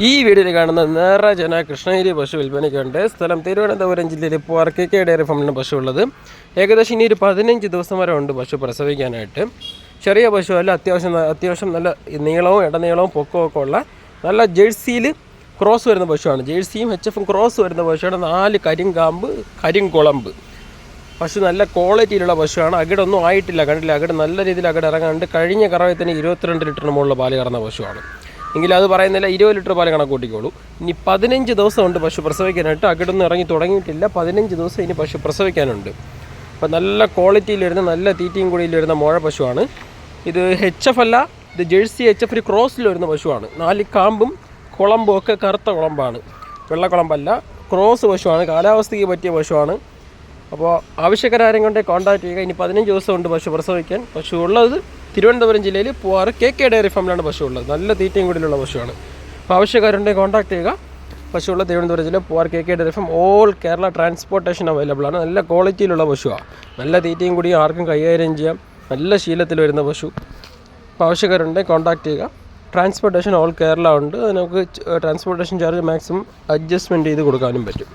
ഈ വീഡിയോയിൽ കാണുന്ന നിറജന കൃഷ്ണഗിരി പശു വിൽപ്പനയ്ക്കുണ്ട്. സ്ഥലം തിരുവനന്തപുരം ജില്ലയിൽ ഇപ്പോൾ കെ കെ ഡയറി ഫാമിലാണ് പശു ഉള്ളത്. ഏകദേശം ഇനി ഒരു പതിനഞ്ച് ദിവസം വരെ ഉണ്ട് പശു പ്രസവിക്കാനായിട്ട്. ചെറിയ പശു അല്ല അത്യാവശ്യം അത്യാവശ്യം നല്ല നീളവും ഇടനീളവും പൊക്കവും ഒക്കെ ഉള്ള നല്ല ജേഴ്സിയിൽ ക്രോസ് വരുന്ന പശുവാണ്. ജേഴ്സിയും എച്ച് എഫും ക്രോസ് വരുന്ന പശുവാണ്. നാല് കരിങ്കാമ്പ് കരിങ്കുളമ്പ്. പശു നല്ല ക്വാളിറ്റിയിലുള്ള പശുവാണ്. അകിടൊന്നും ആയിട്ടില്ല കണ്ടില്ല. അകിട് നല്ല രീതിയിൽ അകിട് ഇറങ്ങാണ്ട് കഴിഞ്ഞ കറവയിൽ തന്നെ ഇരുപത്തിരണ്ട് ലിറ്ററിന് മുകളിൽ പാൽ കറന്ന പശുവാണ്. എങ്കിലും അത് പറയുന്നില്ല ഇരുപത് ലിറ്റർ പാൽ കണക്ക് കൂട്ടിക്കോളൂ. ഇനി പതിനഞ്ച് ദിവസം ഉണ്ട് പശു പ്രസവിക്കാനായിട്ട്. അകിടൊന്നും ഇറങ്ങി തുടങ്ങിയിട്ടില്ല. പതിനഞ്ച് ദിവസം ഇനി പശു പ്രസവിക്കാനുണ്ട്. അപ്പോൾ നല്ല ക്വാളിറ്റിയിൽ വരുന്ന നല്ല തീറ്റയും കൂടിയിൽ വരുന്ന മോഴ പശുവാണ്. ഇത് എച്ച് എഫ് അല്ല ഇത് ജേഴ്സി എച്ച് എഫിൽ ക്രോസിൽ വരുന്ന പശുവാണ്. നാല് കാമ്പും കുളമ്പും ഒക്കെ കറുത്ത കുളമ്പാണ്. വെള്ളക്കുളമ്പല്ല ക്രോസ് പശുവാണ്. കാലാവസ്ഥയ്ക്ക് പറ്റിയ പശുവാണ്. അപ്പോൾ ആവശ്യക്കാരും കൊണ്ട് കോൺടാക്ട് ചെയ്യുക. ഇനി പതിനഞ്ച് ദിവസം ഉണ്ട് പശു പ്രസവിക്കാൻ. പശു ഉള്ളത് തിരുവനന്തപുരം ജില്ലയിൽ പൂവാറ് കെ കെ ഡയറി ഫാമിലാണ് പശു ഉള്ളത് നല്ല തീറ്റയും കൂടിയുള്ള പശുവാണ്. അപ്പോൾ ആവശ്യക്കാരുണ്ടെങ്കിൽ കോൺടാക്ട് ചെയ്യുക. പശുവുള്ള തിരുവനന്തപുരം ജില്ല Poovar K K dairy farm. All Kerala transportation available ആണ്. നല്ല ക്വാളിറ്റിയിലുള്ള പശുവാണ് നല്ല തീറ്റയും കൂടി ആർക്കും കൈകാര്യം ചെയ്യാം. നല്ല ശീലത്തിൽ വരുന്ന പശു. അപ്പോൾ ആവശ്യക്കാരുണ്ടെങ്കിൽ കോൺടാക്ട് ചെയ്യുക. ട്രാൻസ്പോർട്ടേഷൻ ഓൾ കേരള ഉണ്ട്. നമുക്ക് ട്രാൻസ്പോർട്ടേഷൻ ചാർജ് മാക്സിമം അഡ്ജസ്റ്റ്മെന്റ് ചെയ്ത് കൊടുക്കാനും പറ്റും.